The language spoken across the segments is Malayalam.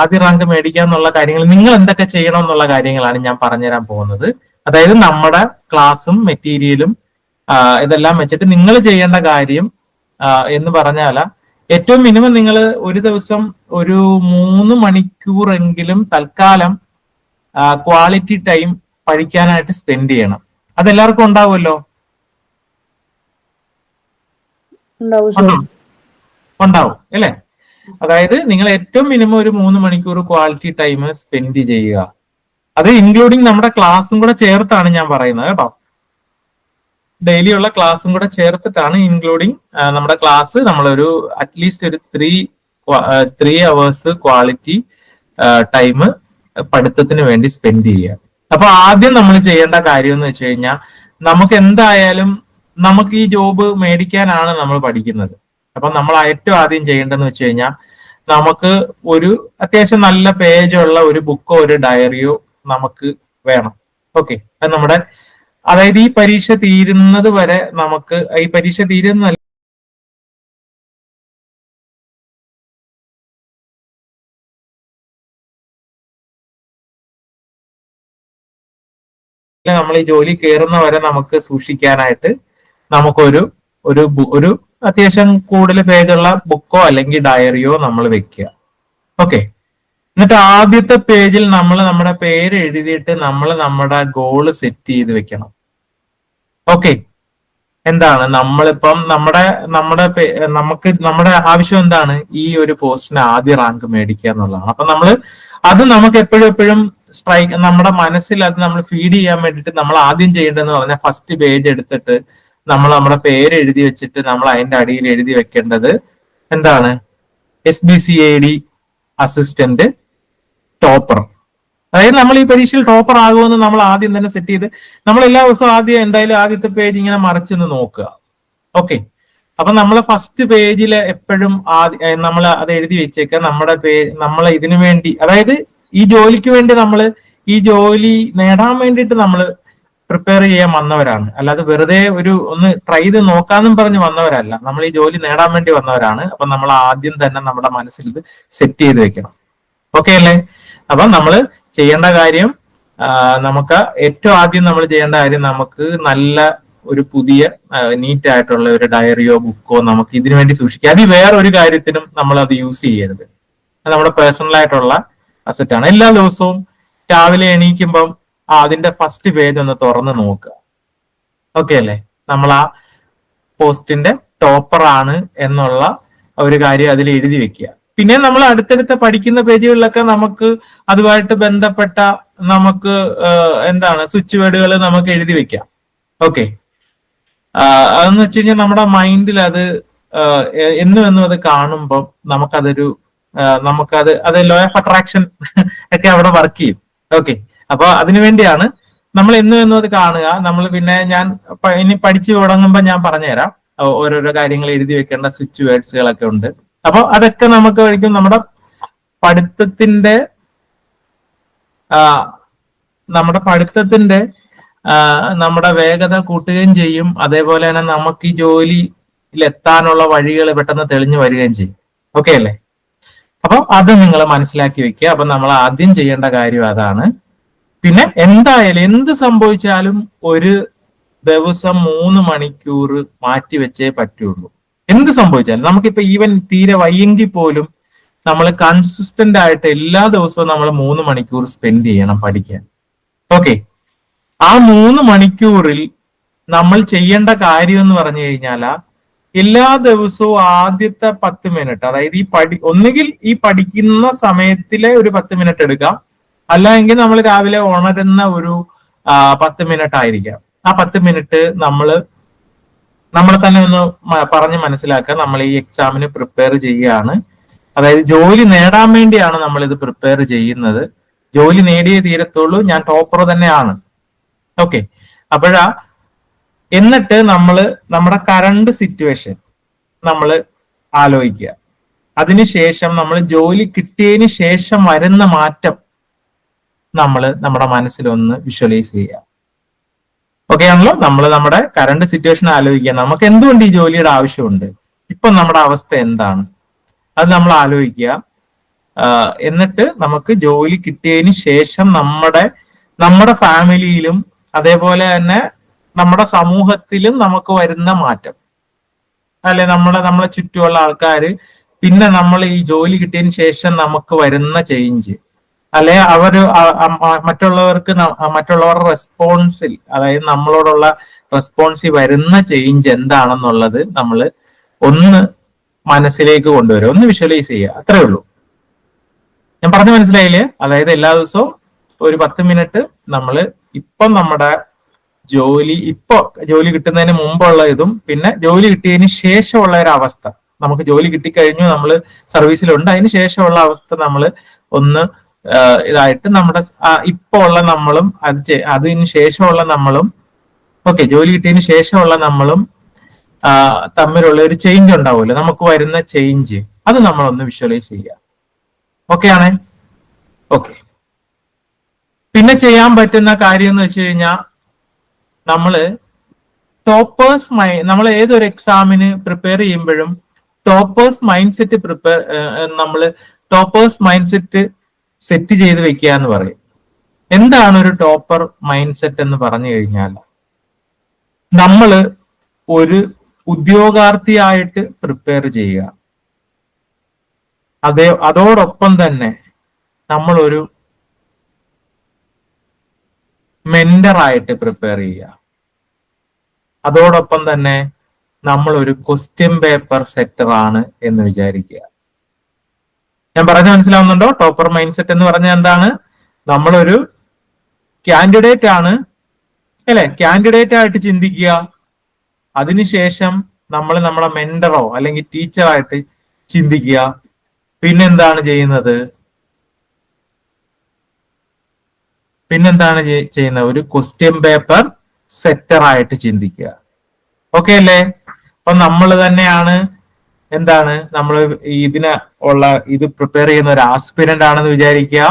ആദ്യ റാങ്ക് മേടിക്കുക എന്നുള്ള കാര്യങ്ങൾ നിങ്ങൾ എന്തൊക്കെ ചെയ്യണം എന്നുള്ള കാര്യങ്ങളാണ് ഞാൻ പറഞ്ഞുതരാൻ പോകുന്നത്. അതായത് നമ്മുടെ ക്ലാസ്സും മെറ്റീരിയലും ഇതെല്ലാം വെച്ചിട്ട് നിങ്ങൾ ചെയ്യേണ്ട കാര്യം എന്ന് പറഞ്ഞാല ഏറ്റവും മിനിമം നിങ്ങൾ ഒരു ദിവസം ഒരു മൂന്ന് മണിക്കൂറെങ്കിലും തൽക്കാലം ക്വാളിറ്റി ടൈം പഠിക്കാനായിട്ട് സ്പെൻഡ് ചെയ്യണം. അതെല്ലാവർക്കും ഉണ്ടാവുമല്ലോ? ഉണ്ടാവും അല്ലേ? അതായത് നിങ്ങൾ ഏറ്റവും മിനിമം ഒരു മൂന്ന് മണിക്കൂർ ക്വാളിറ്റി ടൈം സ്പെൻഡ് ചെയ്യുക. അത് ഇൻക്ലൂഡിങ് നമ്മുടെ ക്ലാസ്സും കൂടെ ചേർത്താണ് ഞാൻ പറയുന്നത് കേട്ടോ. ഡെയിലി ഉള്ള ക്ലാസ്സും കൂടെ ചേർത്തിട്ടാണ് ഇൻക്ലൂഡിങ് നമ്മുടെ ക്ലാസ് നമ്മളൊരു അറ്റ്ലീസ്റ്റ് ഒരു three three hours quality time പഠിത്തത്തിന് വേണ്ടി സ്പെൻഡ് ചെയ്യുക. അപ്പൊ ആദ്യം നമ്മൾ ചെയ്യേണ്ട കാര്യം എന്ന് വെച്ച് കഴിഞ്ഞാൽ നമുക്ക് എന്തായാലും നമുക്ക് ഈ ജോബ് മേടിക്കാനാണ് നമ്മൾ പഠിക്കുന്നത്. അപ്പൊ നമ്മൾ ഏറ്റവും ആദ്യം ചെയ്യേണ്ടതെന്ന് വെച്ച് കഴിഞ്ഞാൽ നമുക്ക് ഒരു അത്യാവശ്യം നല്ല പേജുള്ള ഒരു ബുക്കോ ഒരു ഡയറിയോ നമുക്ക് വേണം. ഓക്കെ അത് നമ്മുടെ അതായത് ഈ പരീക്ഷ തീരുന്നത് വരെ നമുക്ക് ഈ പരീക്ഷ തീരുന്ന നമ്മൾ ഈ ജോലി കയറുന്ന വരെ നമുക്ക് സൂക്ഷിക്കാനായിട്ട് നമുക്കൊരു ഒരു ഒരു അത്യാവശ്യം കൂടുതൽ പേജുള്ള ബുക്കോ അല്ലെങ്കിൽ ഡയറിയോ നമ്മൾ വെക്കുക. ഓക്കെ എന്നിട്ട് ആദ്യത്തെ പേജിൽ നമ്മൾ നമ്മുടെ പേര് എഴുതിയിട്ട് നമ്മൾ നമ്മുടെ ഗോൾ സെറ്റ് ചെയ്ത് വെക്കണം. ഓക്കെ എന്താണ്? നമ്മളിപ്പം നമ്മുടെ നമ്മുടെ നമുക്ക് നമ്മുടെ ആവശ്യം എന്താണ്? ഈ ഒരു പോസ്റ്റിന് ആദ്യ റാങ്ക് മേടിക്കുക എന്നുള്ളതാണ്. അപ്പൊ നമ്മൾ അത് നമുക്ക് എപ്പോഴും എപ്പോഴും സ്ട്രൈക്ക് നമ്മുടെ മനസ്സിൽ അത് നമ്മൾ ഫീഡ് ചെയ്യാൻ വേണ്ടിയിട്ട് നമ്മൾ ആദ്യം ചെയ്യേണ്ടതെന്ന് പറഞ്ഞാൽ ഫസ്റ്റ് പേജ് എടുത്തിട്ട് നമ്മൾ നമ്മുടെ പേര് എഴുതി വെച്ചിട്ട് നമ്മൾ അതിന്റെ അടിയിൽ എഴുതി വെക്കേണ്ടത് എന്താണ്? S B C A D assistant topper അതായത് നമ്മൾ ഈ പരീക്ഷയിൽ ടോപ്പർ ആകുമെന്ന് നമ്മൾ ആദ്യം തന്നെ സെറ്റ് ചെയ്ത് നമ്മൾ എല്ലാ ദിവസവും ആദ്യം എന്തായാലും ആദ്യത്തെ പേജ് ഇങ്ങനെ മറിച്ചെന്ന് നോക്കുക. ഓക്കെ അപ്പൊ നമ്മളെ ഫസ്റ്റ് പേജിൽ എപ്പോഴും ആദ്യ നമ്മൾ അത് എഴുതി വെച്ചേക്കുക. നമ്മുടെ പേജ് നമ്മൾ ഇതിനു വേണ്ടി അതായത് ഈ ജോലിക്ക് വേണ്ടി നമ്മൾ ഈ ജോലി നേടാൻ വേണ്ടിയിട്ട് നമ്മൾ പ്രിപ്പയർ ചെയ്യാൻ വന്നവരാണ്. അല്ലാതെ വെറുതെ ഒരു ഒന്ന് ട്രൈ ചെയ്ത് നോക്കാന്നും പറഞ്ഞ് വന്നവരല്ല. നമ്മൾ ഈ ജോലി നേടാൻ വേണ്ടി വന്നവരാണ്. അപ്പൊ നമ്മൾ ആദ്യം തന്നെ നമ്മുടെ മനസ്സിൽ ഇത് സെറ്റ് ചെയ്ത് വെക്കണം. ഓക്കെ അല്ലേ? അപ്പൊ നമ്മൾ ചെയ്യേണ്ട കാര്യം നമുക്ക് ഏറ്റവും ആദ്യം നമ്മൾ ചെയ്യേണ്ട കാര്യം നമുക്ക് നല്ല ഒരു പുതിയ നീറ്റ് ആയിട്ടുള്ള ഒരു ഡയറിയോ ബുക്കോ നമുക്ക് ഇതിനു വേണ്ടി സൂക്ഷിക്കാം അത് വേറെ ഒരു കാര്യത്തിനും നമ്മൾ അത് യൂസ് ചെയ്യരുത്. നമ്മുടെ പേഴ്സണൽ ആയിട്ടുള്ള അസറ്റ് ആണ്. എല്ലാ ദിവസവും രാവിലെ എണീക്കുമ്പം ആ അതിന്റെ ഫസ്റ്റ് പേജ് ഒന്ന് തുറന്ന് നോക്കുക. ഓക്കെ അല്ലേ? നമ്മൾ ആ പോസ്റ്റിന്റെ ടോപ്പർ ആണ് എന്നുള്ള ഒരു കാര്യം അതിൽ എഴുതി വെക്കുക. പിന്നെ നമ്മൾ അടുത്തടുത്ത പഠിക്കുന്ന പേജുകളിലൊക്കെ നമുക്ക് അതുമായിട്ട് ബന്ധപ്പെട്ട നമുക്ക് എന്താണ് സ്വിച്ച് വേർഡുകൾ നമുക്ക് എഴുതി വെക്കാം. ഓക്കെ അതെന്ന് വെച്ച് കഴിഞ്ഞാൽ നമ്മുടെ മൈൻഡിൽ അത് എന്നും എന്നും അത് കാണുമ്പോൾ നമുക്കതൊരു നമുക്കത് അത് ലോ ഓഫ് അട്രാക്ഷൻ ഒക്കെ അവിടെ വർക്ക് ചെയ്യും. ഓക്കെ അപ്പൊ അതിനു വേണ്ടിയാണ് നമ്മൾ എന്നും എന്നും അത് കാണുക. നമ്മൾ പിന്നെ ഞാൻ ഇനി പഠിച്ചു തുടങ്ങുമ്പോൾ ഞാൻ പറഞ്ഞുതരാം. ഓരോരോ കാര്യങ്ങൾ എഴുതി വെക്കേണ്ട സ്വിച്ച് വേർഡ്സുകളൊക്കെ ഉണ്ട്. അപ്പൊ അതൊക്കെ നമുക്ക് കഴിക്കും നമ്മുടെ പഠിത്തത്തിന്റെ നമ്മുടെ പഠിത്തത്തിന്റെ നമ്മുടെ വേഗത കൂട്ടുകയും ചെയ്യും. അതേപോലെ തന്നെ നമുക്ക് ഈ ജോലിയിൽ എത്താനുള്ള വഴികൾ പെട്ടെന്ന് തെളിഞ്ഞു വരികയും ചെയ്യും. ഓക്കെ അല്ലേ? അപ്പൊ അത് നിങ്ങൾ മനസ്സിലാക്കി വെക്കുക. അപ്പൊ നമ്മൾ ആദ്യം ചെയ്യേണ്ട കാര്യം അതാണ്. പിന്നെ എന്തായാലും എന്ത് സംഭവിച്ചാലും ഒരു ദിവസം മൂന്ന് മണിക്കൂർ മാറ്റി വെച്ചേ പറ്റുള്ളൂ. എന്ത് സംഭവിച്ചാലും. നമുക്കിപ്പോ ഈവൻ തീരെ വയ്യെങ്കിൽ പോലും നമ്മൾ കൺസിസ്റ്റന്റ് ആയിട്ട് എല്ലാ ദിവസവും നമ്മൾ മൂന്ന് മണിക്കൂർ സ്പെൻഡ് ചെയ്യണം പഠിക്കാൻ. ഓക്കെ ആ മൂന്ന് മണിക്കൂറിൽ നമ്മൾ ചെയ്യേണ്ട കാര്യം എന്ന് പറഞ്ഞു കഴിഞ്ഞാൽ എല്ലാ ദിവസവും ആദ്യത്തെ പത്ത് മിനിറ്റ് അതായത് ഈ പഠി ഒന്നുകിൽ ഈ പഠിക്കുന്ന സമയത്തിലെ ഒരു പത്ത് മിനിറ്റ് എടുക്കാം. അല്ലെങ്കിൽ നമ്മൾ രാവിലെ ഉണരുന്ന ഒരു പത്ത് മിനിറ്റ് ആയിരിക്കാം. ആ പത്ത് മിനിറ്റ് നമ്മൾ നമ്മളെ തന്നെ ഒന്ന് പറഞ്ഞ് മനസ്സിലാക്കുക. നമ്മൾ ഈ എക്സാമിന് പ്രിപ്പയർ ചെയ്യുകയാണ്. അതായത് ജോലി നേടാൻ വേണ്ടിയാണ് നമ്മൾ ഇത് പ്രിപ്പയർ ചെയ്യുന്നത്. ജോലി നേടിയേ തീരത്തുള്ളൂ. ഞാൻ ടോപ്പർ തന്നെയാണ്. ഓക്കെ അപ്പോഴാ എന്നിട്ട് നമ്മൾ നമ്മുടെ കറണ്ട് സിറ്റുവേഷൻ നമ്മൾ ആലോചിക്കുക. അതിനുശേഷം നമ്മൾ ജോലി കിട്ടിയതിന് ശേഷം വരുന്ന മാറ്റം നമ്മൾ നമ്മുടെ മനസ്സിലൊന്ന് വിഷ്വലൈസ് ചെയ്യാം. ഓക്കെ ആണല്ലോ? നമ്മൾ നമ്മുടെ കറണ്ട് സിറ്റുവേഷൻ ആലോചിക്കുക നമുക്ക് എന്തുകൊണ്ട് ഈ ജോലിയുടെ ആവശ്യമുണ്ട്? ഇപ്പൊ നമ്മുടെ അവസ്ഥ എന്താണ്? അത് നമ്മൾ ആലോചിക്കുക. എന്നിട്ട് നമുക്ക് ജോലി കിട്ടിയതിന് ശേഷം നമ്മുടെ നമ്മുടെ ഫാമിലിയിലും അതേപോലെ തന്നെ നമ്മുടെ സമൂഹത്തിലും നമുക്ക് വരുന്ന മാറ്റം. അല്ലെ നമ്മളെ നമ്മളെ ചുറ്റുമുള്ള ആൾക്കാർ പിന്നെ നമ്മൾ ഈ ജോലി കിട്ടിയതിന് ശേഷം നമുക്ക് വരുന്ന ചേഞ്ച് അല്ലെ അവർ അ- അ- മറ്റുള്ളവർക്ക് മറ്റുള്ളവരുടെ റെസ്പോൺസിൽ അതായത് നമ്മളോടുള്ള റെസ്പോൺസിൽ വരുന്ന ചേഞ്ച് എന്താണെന്നുള്ളത് നമ്മൾ ഒന്ന് മനസ്സിലേക്ക് കൊണ്ടുവരും ഒന്ന് വിഷ്വലൈസ് ചെയ്യുക. അത്രേ ഉള്ളൂ. ഞാൻ പറഞ്ഞു മനസ്സിലായില്ലേ? അതായത് എല്ലാ ദിവസവും ഒരു പത്ത് മിനിറ്റ് നമ്മൾ ഇപ്പം നമ്മുടെ ജോലി ഇപ്പോ ജോലി കിട്ടുന്നതിന് മുമ്പുള്ള ഇതും പിന്നെ ജോലി കിട്ടിയതിന് ശേഷമുള്ള ഒരു അവസ്ഥ. നമുക്ക് ജോലി കിട്ടിക്കഴിഞ്ഞു നമ്മൾ സർവീസിലുണ്ട് അതിന് ശേഷമുള്ള അവസ്ഥ നമ്മൾ ഒന്ന് ഇതായിട്ട് നമ്മുടെ സ്- ഇപ്പൊ ഉള്ള നമ്മളും അത് അതിന് ശേഷമുള്ള നമ്മളും ഓക്കെ ജോലി കിട്ടിയതിന് ശേഷമുള്ള നമ്മളും തമ്മിലുള്ള ഒരു ചേഞ്ച് ഉണ്ടാവുമല്ലോ. നമുക്ക് വരുന്ന ചേഞ്ച് അത് നമ്മളൊന്ന് വിഷ്വലൈസ് ചെയ്യുക. ഓക്കെ ആണേ? ഓക്കെ പിന്നെ ചെയ്യാൻ പറ്റുന്ന കാര്യം എന്ന് വെച്ച് കഴിഞ്ഞാൽ നമ്മൾ ടോപ്പേഴ്സ് മൈ നമ്മൾ ഏതൊരു എക്സാമിന് പ്രിപ്പയർ ചെയ്യുമ്പോഴും ടോപ്പേഴ്സ് മൈൻഡ് സെറ്റ് പ്രിപ്പയർ നമ്മൾ ടോപ്പേഴ്സ് മൈൻഡ് സെറ്റ് സെറ്റ് ചെയ്ത് വെക്കുക എന്ന് പറയും. എന്താണ് ഒരു ടോപ്പർ മൈൻഡ് സെറ്റ് എന്ന് പറഞ്ഞു കഴിഞ്ഞാൽ? നമ്മൾ ഒരു ഉദ്യോഗാർത്ഥിയായിട്ട് പ്രിപ്പയർ ചെയ്യുക. അതേ അതോടൊപ്പം തന്നെ നമ്മളൊരു മെന്ററായിട്ട് പ്രിപ്പയർ ചെയ്യുക. അതോടൊപ്പം തന്നെ നമ്മൾ ഒരു ക്വസ്റ്റ്യൻ പേപ്പർ സെറ്റർ ആണ് എന്ന് വിചാരിക്കുക. ഞാൻ പറഞ്ഞ മനസ്സിലാവുന്നുണ്ടോ? ടോപ്പർ മൈൻഡ് സെറ്റ് എന്ന് പറഞ്ഞാൽ എന്താണ്? നമ്മളൊരു കാൻഡിഡേറ്റ് ആണ്. അല്ലെ? കാൻഡിഡേറ്റ് ആയിട്ട് ചിന്തിക്കുക. അതിനുശേഷം നമ്മൾ നമ്മളെ മെന്ററോ അല്ലെങ്കിൽ ടീച്ചറായിട്ട് ചിന്തിക്കുക. പിന്നെന്താണ് ചെയ്യുന്നത്? പിന്നെന്താണ് ചെയ്- ചെയ്യുന്നത്? ഒരു ക്വസ്റ്റ്യൻ പേപ്പർ സെറ്റർ ആയിട്ട് ചിന്തിക്കുക. ഓക്കെ അല്ലേ? അപ്പൊ നമ്മൾ തന്നെയാണ് എന്താണ് നമ്മൾ ഇതിന് ഉള്ള ഇത് പ്രിപ്പയർ ചെയ്യുന്ന ഒരു ആസ്പിരന്റ് ആണെന്ന് വിചാരിക്കുക.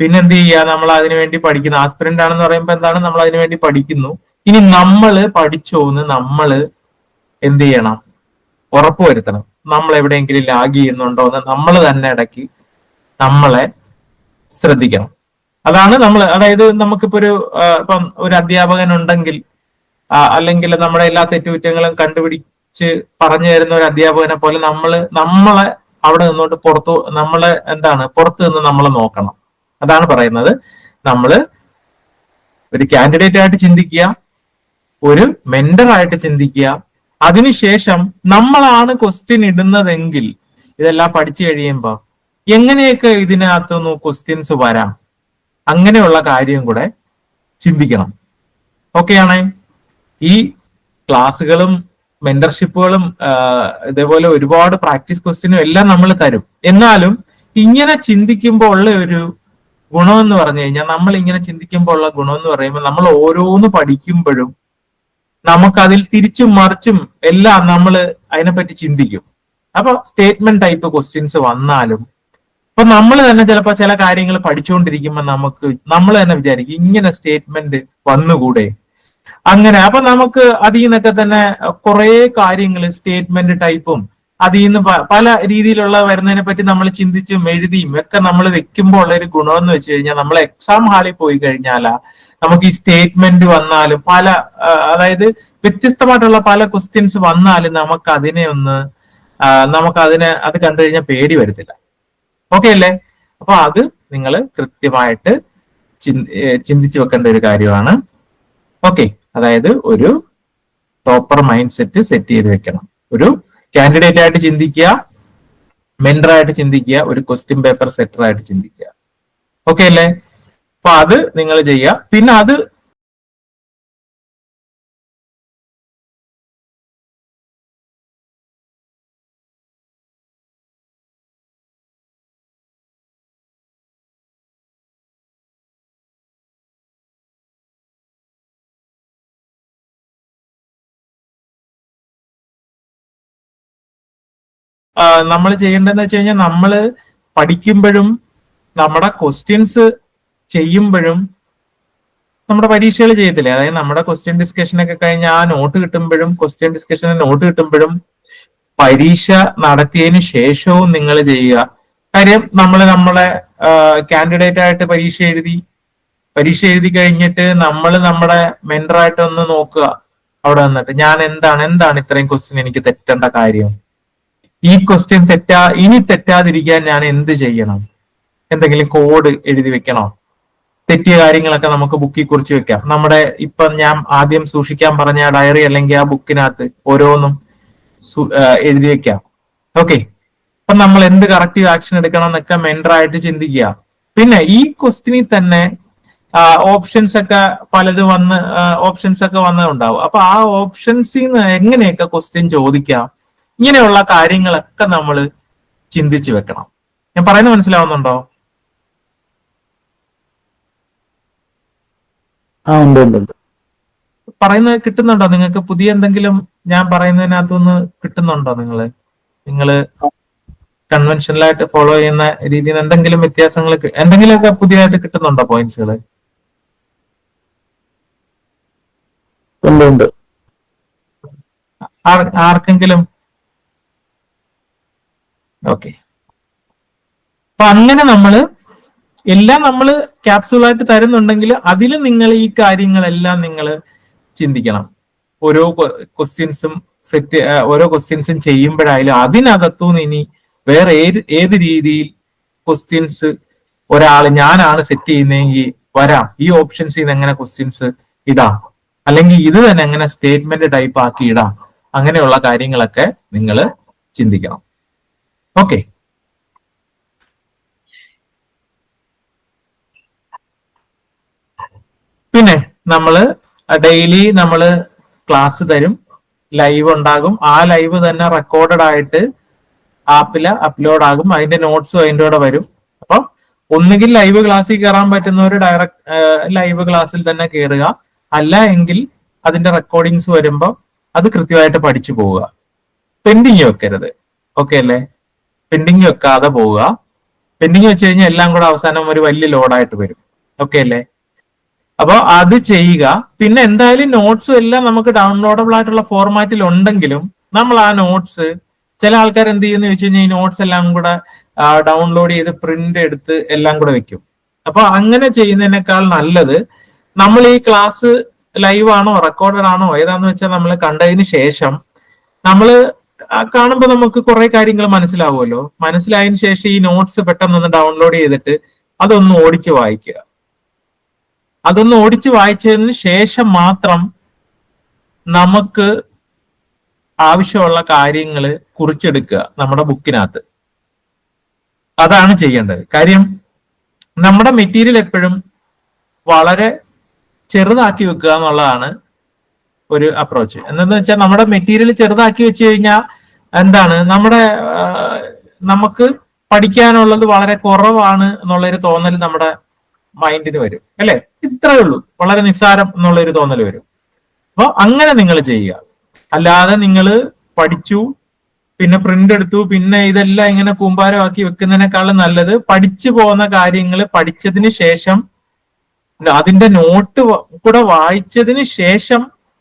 പിന്നെ എന്ത് ചെയ്യുക? നമ്മൾ അതിനുവേണ്ടി പഠിക്കുന്നു. ആസ്പിരന്റ് ആണെന്ന് പറയുമ്പോൾ എന്താണ്? നമ്മൾ അതിനു വേണ്ടി പഠിക്കുന്നു. ഇനി നമ്മൾ പഠിച്ചോന്ന് നമ്മൾ എന്ത് ചെയ്യണം? ഉറപ്പുവരുത്തണം നമ്മൾ എവിടെയെങ്കിലും ലാഗ് ചെയ്യുന്നുണ്ടോ എന്ന് നമ്മൾ തന്നെ ഇടയ്ക്ക് നമ്മളെ ശ്രദ്ധിക്കണം. അതാണ് നമ്മൾ അതായത് നമുക്കിപ്പോ ഒരു ഇപ്പം ഒരു അധ്യാപകൻ ഉണ്ടെങ്കിൽ അല്ലെങ്കിൽ നമ്മുടെ എല്ലാ തെറ്റുകുറ്റങ്ങളും കണ്ടുപിടിച്ച് പറഞ്ഞു തരുന്ന ഒരു അധ്യാപകനെ പോലെ നമ്മൾ നമ്മളെ അവിടെ നിന്നോട്ട് പുറത്തു നമ്മളെ എന്താണ് പുറത്തു നിന്ന് നമ്മളെ നോക്കണം. അതാണ് പറയുന്നത്. നമ്മൾ ഒരു കാൻഡിഡേറ്റ് ആയിട്ട് ചിന്തിക്കുക ഒരു മെന്റർ ആയിട്ട് ചിന്തിക്കുക. അതിനുശേഷം നമ്മളാണ് ക്വസ്റ്റ്യൻ ഇടുന്നതെങ്കിൽ ഇതെല്ലാം പഠിച്ചു കഴിയുമ്പോ എങ്ങനെയൊക്കെ ഇതിനകത്തുനിന്ന് ക്വസ്റ്റ്യൻസ് വരാം? അങ്ങനെയുള്ള കാര്യം കൂടെ ചിന്തിക്കണം. ഓക്കെ ആണേ? ഈ ക്ലാസ്സുകളും മെന്റർഷിപ്പുകളും ഇതേപോലെ ഒരുപാട് പ്രാക്ടീസ് ക്വസ്റ്റ്യനും എല്ലാം നമ്മൾ തരും. എന്നാലും ഇങ്ങനെ ചിന്തിക്കുമ്പോൾ ഉള്ള ഒരു ഗുണം എന്ന് പറഞ്ഞു കഴിഞ്ഞാൽ നമ്മൾ ഇങ്ങനെ ചിന്തിക്കുമ്പോൾ ഉള്ള ഗുണം എന്ന് പറയുമ്പോൾ നമ്മൾ ഓരോന്ന് പഠിക്കുമ്പോഴും നമുക്ക് അതിൽ തിരിച്ചും മറിച്ചും എല്ലാം നമ്മൾ അതിനെപ്പറ്റി ചിന്തിക്കും. അപ്പൊ സ്റ്റേറ്റ്മെന്റ് ടൈപ്പ് ക്വസ്റ്റ്യൻസ് വന്നാലും അപ്പൊ നമ്മൾ തന്നെ ചിലപ്പോൾ ചില കാര്യങ്ങൾ പഠിച്ചുകൊണ്ടിരിക്കുമ്പോൾ നമുക്ക് നമ്മൾ തന്നെ വിചാരിക്കും ഇങ്ങനെ സ്റ്റേറ്റ്മെന്റ് വന്നുകൂടെ? അങ്ങനെ. അപ്പൊ നമുക്ക് അതിൽ നിന്നൊക്കെ തന്നെ കുറെ കാര്യങ്ങൾ സ്റ്റേറ്റ്മെന്റ് ടൈപ്പും അതിൽ നിന്ന് പല രീതിയിലുള്ള വരുന്നതിനെ പറ്റി നമ്മൾ ചിന്തിച്ചും എഴുതിയും ഒക്കെ നമ്മൾ വെക്കുമ്പോൾ ഉള്ള ഒരു ഗുണമെന്ന് വെച്ച് കഴിഞ്ഞാൽ നമ്മൾ എക്സാം ഹാളിൽ പോയി കഴിഞ്ഞാൽ നമുക്ക് ഈ സ്റ്റേറ്റ്മെന്റ് വന്നാലും പല അതായത് വ്യത്യസ്തമായിട്ടുള്ള പല ക്വസ്റ്റ്യൻസ് വന്നാലും നമുക്ക് അതിനെ ഒന്ന് നമുക്ക് അതിനെ അത് കണ്ടു കഴിഞ്ഞാൽ പേടി വരത്തില്ല. ഓക്കെ അല്ലേ? അപ്പൊ അത് നിങ്ങൾ കൃത്യമായിട്ട് ചിന്തിച്ചു വെക്കേണ്ട ഒരു കാര്യമാണ്. ഓക്കെ അതായത് ഒരു പ്രോപ്പർ മൈൻഡ് സെറ്റ് സെറ്റ് ചെയ്ത് വെക്കണം. ഒരു കാൻഡിഡേറ്റ് ആയിട്ട് ചിന്തിക്കുക മെൻഡറായിട്ട് ചിന്തിക്കുക ഒരു ക്വസ്റ്റ്യൻ പേപ്പർ സെറ്റർ ആയിട്ട് ചിന്തിക്കുക. ഓക്കെ അല്ലേ? അപ്പൊ അത് നിങ്ങൾ ചെയ്യുക. പിന്നെ അത് നമ്മൾ ചെയ്യേണ്ടതെന്ന് വെച്ച് കഴിഞ്ഞാൽ നമ്മൾ പഠിക്കുമ്പോഴും നമ്മുടെ ക്വസ്റ്റ്യൻസ് ചെയ്യുമ്പോഴും നമ്മുടെ പരീക്ഷകൾ ചെയ്യത്തില്ലേ? അതായത് നമ്മുടെ ക്വസ്റ്റ്യൻ ഡിസ്കഷൻ ഒക്കെ കഴിഞ്ഞ് ആ നോട്ട് കിട്ടുമ്പോഴും ക്വസ്റ്റ്യൻ ഡിസ്കഷന് നോട്ട് കിട്ടുമ്പോഴും പരീക്ഷ നടത്തിയതിനു ശേഷവും നിങ്ങൾ ചെയ്യുക. കാര്യം നമ്മൾ നമ്മളെ കാൻഡിഡേറ്റ് ആയിട്ട് പരീക്ഷ എഴുതി പരീക്ഷ എഴുതി കഴിഞ്ഞിട്ട് നമ്മൾ നമ്മുടെ മെന്ററായിട്ട് ഒന്ന് നോക്കുക. അവിടെ വന്നിട്ട് ഞാൻ എന്താണ് എന്താണ് ഇത്രയും ക്വസ്റ്റ്യൻ എനിക്ക് തെറ്റേണ്ട കാര്യം? ഈ ക്വസ്റ്റ്യൻ തെറ്റാ ഇനി തെറ്റാതിരിക്കാൻ ഞാൻ എന്ത് ചെയ്യണം? എന്തെങ്കിലും കോഡ് എഴുതി വെക്കണോ? തെറ്റിയ കാര്യങ്ങളൊക്കെ നമുക്ക് ബുക്കിൽ കുറിച്ച് വെക്കാം. നമ്മുടെ ഇപ്പൊ ഞാൻ ആദ്യം സൂക്ഷിക്കാൻ പറഞ്ഞ ഡയറി അല്ലെങ്കിൽ ആ ബുക്കിനകത്ത് ഓരോന്നും എഴുതി വെക്കാം. ഓക്കെ അപ്പൊ നമ്മൾ എന്ത് കറക്റ്റീവ് ആക്ഷൻ എടുക്കണം എന്നൊക്കെ മെന്ററായിട്ട് ചിന്തിക്കുക. പിന്നെ ഈ ക്വസ്റ്റിനിൽ തന്നെ ഓപ്ഷൻസ് ഒക്കെ പലത് വന്ന് ഓപ്ഷൻസ് ഒക്കെ വന്നുണ്ടാവും അപ്പൊ ആ ഓപ്ഷൻസിൽ നിന്ന് എങ്ങനെയൊക്കെ ക്വസ്റ്റ്യൻ ചോദിക്കാം? ഇങ്ങനെയുള്ള കാര്യങ്ങളൊക്കെ നമ്മൾ ചിന്തിച്ചു വെക്കണം. ഞാൻ പറയുന്നത് മനസ്സിലാവുന്നുണ്ടോ? പറയുന്നത് കിട്ടുന്നുണ്ടോ? നിങ്ങൾക്ക് പുതിയ എന്തെങ്കിലും ഞാൻ പറയുന്നതിനകത്തുനിന്ന് കിട്ടുന്നുണ്ടോ നിങ്ങൾ? നിങ്ങൾ കൺവെൻഷനലായിട്ട് ഫോളോ ചെയ്യുന്ന രീതിയിൽ എന്തെങ്കിലും വ്യത്യാസങ്ങൾ എന്തെങ്കിലുമൊക്കെ പുതിയതായിട്ട് കിട്ടുന്നുണ്ടോ പോയിന്റ്സുകൾ ആർക്കെങ്കിലും ഓക്കെ അപ്പൊ അങ്ങനെ നമ്മൾ എല്ലാം നമ്മൾ ക്യാപ്സൂളായിട്ട് തരുന്നുണ്ടെങ്കിൽ അതിൽ നിങ്ങൾ ഈ കാര്യങ്ങളെല്ലാം നിങ്ങൾ ചിന്തിക്കണം. ഓരോ ക്വസ്റ്റ്യൻസും സെറ്റ് ഓരോ ക്വസ്റ്റ്യൻസും ചെയ്യുമ്പോഴായാലും അതിനകത്തുനിന്ന് ഇനി വേറെ ഏത് ഏത് രീതിയിൽ ക്വസ്റ്റ്യൻസ് ഒരാൾ ഞാനാണ് സെറ്റ് ചെയ്യുന്നതെങ്കിൽ വരാം. ഈ ഓപ്ഷൻസിൽ നിന്ന് എങ്ങനെ ക്വസ്റ്റ്യൻസ് ഇടാം? അല്ലെങ്കിൽ ഇത് തന്നെ എങ്ങനെ സ്റ്റേറ്റ്മെന്റ് ടൈപ്പ് ആക്കി ഇടാം? അങ്ങനെയുള്ള കാര്യങ്ങളൊക്കെ നിങ്ങൾ ചിന്തിക്കണം. ഓക്കെ പിന്നെ നമ്മൾ ഡെയിലി നമ്മൾ ക്ലാസ് തരും. ലൈവ് ഉണ്ടാകും. ആ ലൈവ് തന്നെ റെക്കോർഡഡ് ആയിട്ട് ആപ്പിൽ അപ്ലോഡ് ആകും. അതിന്റെ നോട്ട്സും അതിന്റെ കൂടെ വരും. അപ്പൊ ഒന്നുകിൽ ലൈവ് ക്ലാസ്സിൽ കയറാൻ പറ്റുന്നവർ ഡയറക്റ്റ് ലൈവ് ക്ലാസ്സിൽ തന്നെ കയറുക അല്ല എങ്കിൽ അതിന്റെ റെക്കോർഡിങ്സ് വരുമ്പോൾ അത് കൃത്യമായിട്ട് പഠിച്ചു പോവുക. പെൻഡിങ് വെക്കരുത്. ഓക്കെ അല്ലേ? പെൻഡിങ് വെക്കാതെ പോവുക. പെൻഡിങ് വെച്ച് കഴിഞ്ഞാൽ എല്ലാം കൂടെ അവസാനം ഒരു വലിയ ലോഡായിട്ട് വരും. ഓക്കെ അല്ലേ? അപ്പോൾ അത് ചെയ്യുക. പിന്നെ എന്തായാലും നോട്ട്സും എല്ലാം നമുക്ക് ഡൗൺലോഡബിൾ ആയിട്ടുള്ള ഫോർമാറ്റിൽ ഉണ്ടെങ്കിലും നമ്മൾ ആ നോട്ട്സ് ചില ആൾക്കാർ എന്ത് ചെയ്യുന്ന വെച്ച് കഴിഞ്ഞാൽ ഈ നോട്ട്സ് എല്ലാം കൂടെ ഡൗൺലോഡ് ചെയ്ത് പ്രിന്റ് എടുത്ത് എല്ലാം കൂടെ വെക്കും. അപ്പൊ അങ്ങനെ ചെയ്യുന്നതിനേക്കാൾ നല്ലത് നമ്മൾ ഈ ക്ലാസ് ലൈവ് ആണോ റെക്കോർഡഡ് ആണോ ഏതാന്ന് വെച്ചാൽ നമ്മൾ കണ്ടതിന് ശേഷം നമ്മൾ കാണുമ്പോൾ നമുക്ക് കുറെ കാര്യങ്ങൾ മനസ്സിലാവുമല്ലോ. മനസ്സിലായതിനു ശേഷം ഈ നോട്ട്സ് പെട്ടെന്നൊന്ന് ഡൗൺലോഡ് ചെയ്തിട്ട് അതൊന്ന് ഓടിച്ച് വായിക്കുക. അതൊന്ന് ഓടിച്ച് വായിച്ചതിന് ശേഷം മാത്രം നമുക്ക് ആവശ്യമുള്ള കാര്യങ്ങൾ കുറിച്ചെടുക്കുക നമ്മുടെ ബുക്കിനകത്ത് അതാണ് ചെയ്യേണ്ടത്. കാര്യം നമ്മുടെ മെറ്റീരിയൽ എപ്പോഴും വളരെ ചെറുതാക്കി വെക്കുക എന്നുള്ളതാണ് ഒരു അപ്രോച്ച് എന്താന്ന് വെച്ചാൽ നമ്മുടെ മെറ്റീരിയൽ ചെറുതാക്കി വെച്ച് കഴിഞ്ഞാൽ എന്താണ്? നമ്മുടെ നമുക്ക് പഠിക്കാനുള്ളത് വളരെ കുറവാണ് എന്നുള്ളൊരു തോന്നൽ നമ്മുടെ മൈൻഡിന് വരും. അല്ലെ? ഇത്രയേ ഉള്ളൂ. വളരെ നിസ്സാരം എന്നുള്ളൊരു തോന്നൽ വരും. അപ്പൊ അങ്ങനെ നിങ്ങൾ ചെയ്യുക. അല്ലാതെ നിങ്ങൾ പഠിച്ചു പിന്നെ പ്രിന്റ് എടുത്തു പിന്നെ ഇതെല്ലാം ഇങ്ങനെ കൂമ്പാരമാക്കി വെക്കുന്നതിനേക്കാളും നല്ലത് പഠിച്ചു പോകുന്ന കാര്യങ്ങൾ പഠിച്ചതിന് ശേഷം അതിന്റെ നോട്ട് കൂടെ വായിച്ചതിന് ശേഷം